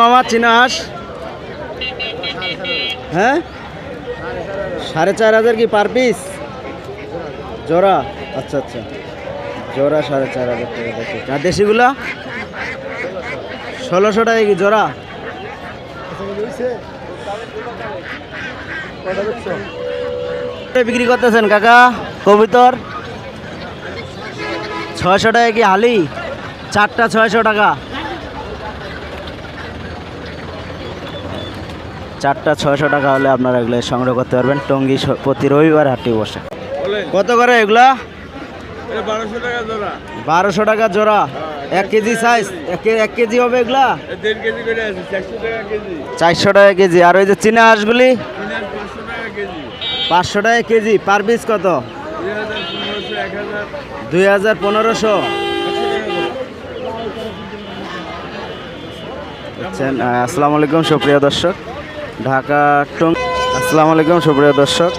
মামা? চীনা হ্যাঁ? সাড়ে চার হাজার কি পার পিস জোড়া? আচ্ছা আচ্ছা। জোড়া সাড়ে চার হাজার টাকা আর দেশিগুলা? ষোলোশো টাকা কি জোড়া? বিক্রি করতেছেন কাকা? কবিতর? ছয়শো টাকা কি হালি? চারটা ছয়শো টাকা। চারটা ছয়শো টাকা হলে আপনারা এগুলো সংগ্রহ করতে পারবেন। টঙ্গি প্রতি রবিবার হাটটি বসে। কত করে এগুলা? বারোশো টাকা জোড়া। জোড়া। এক কেজি সাইজ এক কেজি হবে এগুলা? চারশো টাকা কেজি। আর ওই যে চীনা হাঁসগুলি? পাঁচশো টাকা কেজি। পার পিস কত? দুই হাজার পনেরোশো এক হাজার। দুই হাজার পনেরোশো। আচ্ছা আসসালামু আলাইকুম সুপ্রিয় দর্শক। ঢাকা টং আসসালামু আলাইকুম, সুপ্রিয় দর্শক।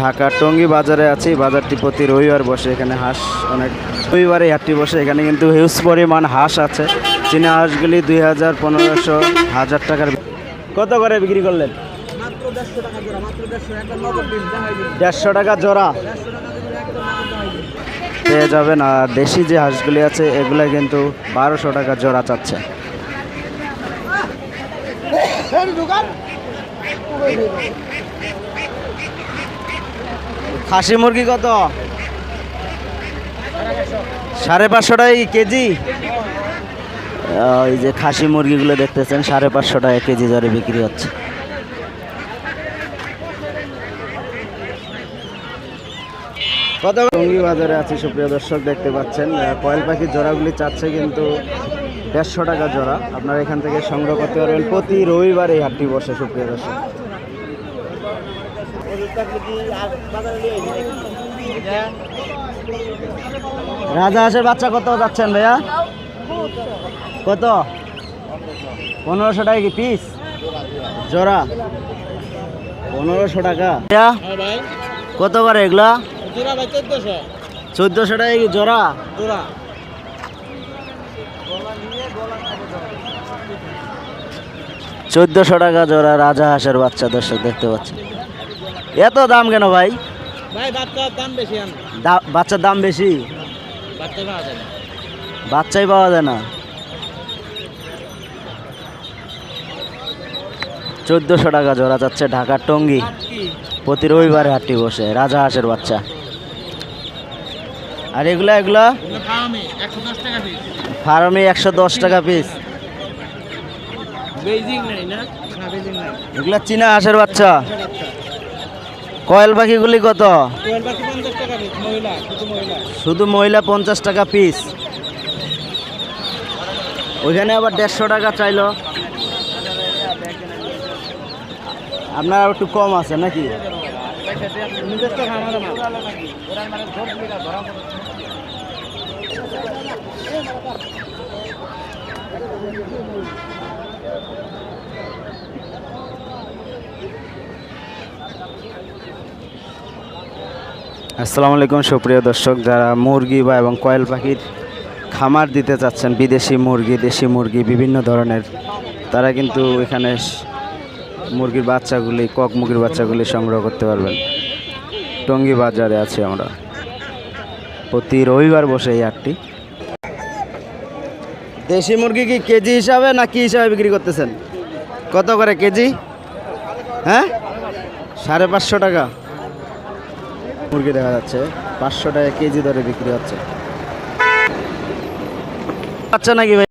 ঢাকা টঙ্গী বাজারে আছি। বাজারটি প্রতি রবিবার বসে এখানে হাঁস অনেক রবিবারে হাটটি বসে। এখানে কিন্তু হিউজ পরিমাণ হাঁস আছে। চীনা হাঁসগুলি দুই হাজার পনেরোশো হাজার টাকার কত করে বিক্রি করলেন? দেড়শো টাকা জোড়া। পেয়ে যাবেন। আর দেশি যে হাঁসগুলি আছে, এগুলো কিন্তু বারোশো টাকা জোড়া চাচ্ছে। খাসি মুরগি কত? সাড়ে পাঁচশো টাকা কেজি ওই যে খাসি মুরগিগুলো দেখতেছেন সাড়ে পাঁচশো টাকা কেজি দরে বিক্রি হচ্ছে। কত? টঙ্গি বাজারে আছি সুপ্রিয় দর্শক দেখতে পাচ্ছেন কয়েল পাখির জোড়াগুলি চাচ্ছে কিন্তু দেড়শো টাকা জোড়া। আপনারা এখান থেকে সংগ্রহ করতে পারবেন। প্রতি রবিবার এই হাটটি বসে সুপ্রিয় দর্শক। রাজা হাঁসের বাচ্চা কত যাচ্ছেন ভাইয়া? কত? পনেরোশো টাকা কি পিস জোড়া? পনেরোশো টাকা। কত করে এগুলা? চোদ্দশো টাকা কি জোড়া? জোড়া। চোদ্দোশো টাকা জোড়া রাজা হাঁসের বাচ্চা দর্শক দেখতে পাচ্ছেন। এত দাম কেন ভাই? বাচ্চার দাম বেশি বাচ্চাই পাওয়া যায় না। চোদ্দোশো টাকা জোড়া যাচ্ছে ঢাকার টঙ্গি। প্রতি রবিবারে হাটটি বসে রাজা হাঁসের বাচ্চা। আর এগুলা এগুলা? ফার্মে একশো দশ টাকা পিস ফার্মে একশো দশ টাকা পিস বেজিং নাই না? না বেজিং নাই। এগুলা চীনা হাঁসের বাচ্চা। কয়েল পাখিগুলি কত? কোয়েল পাখি পঞ্চাশ টাকা পিস মহিলা শুধু মহিলা। শুধু মহিলা পঞ্চাশ টাকা পিস ওইখানে আবার দেড়শো টাকা চাইলো। আপনার আর একটু কম আছে নাকি? নিজস্ব খামার আসসালামু আলাইকুম, সুপ্রিয় দর্শক, যারা মুরগি বা এবং কয়েল পাখির খামার দিতে চাচ্ছেন, বিদেশি মুরগি, দেশি মুরগি, বিভিন্ন ধরনের, তারা কিন্তু এখানে মুরগির বাচ্চাগুলি, কক মুরগির বাচ্চাগুলি সংগ্রহ করতে পারবেন। টঙ্গী বাজারে আছি আমরা। প্রতি রবিবার বসে এই হাটটি। দেশি মুরগি কি কেজি হিসাবে না কি হিসাবে বিক্রি করতেছেন? কত করে কেজি? হ্যাঁ? সাড়ে পাঁচশো টাকা। মুরগি দেখা যাচ্ছে। পাঁচশো টাকা কেজি দরে বিক্রি হচ্ছে। আচ্ছা নাকি ভাই?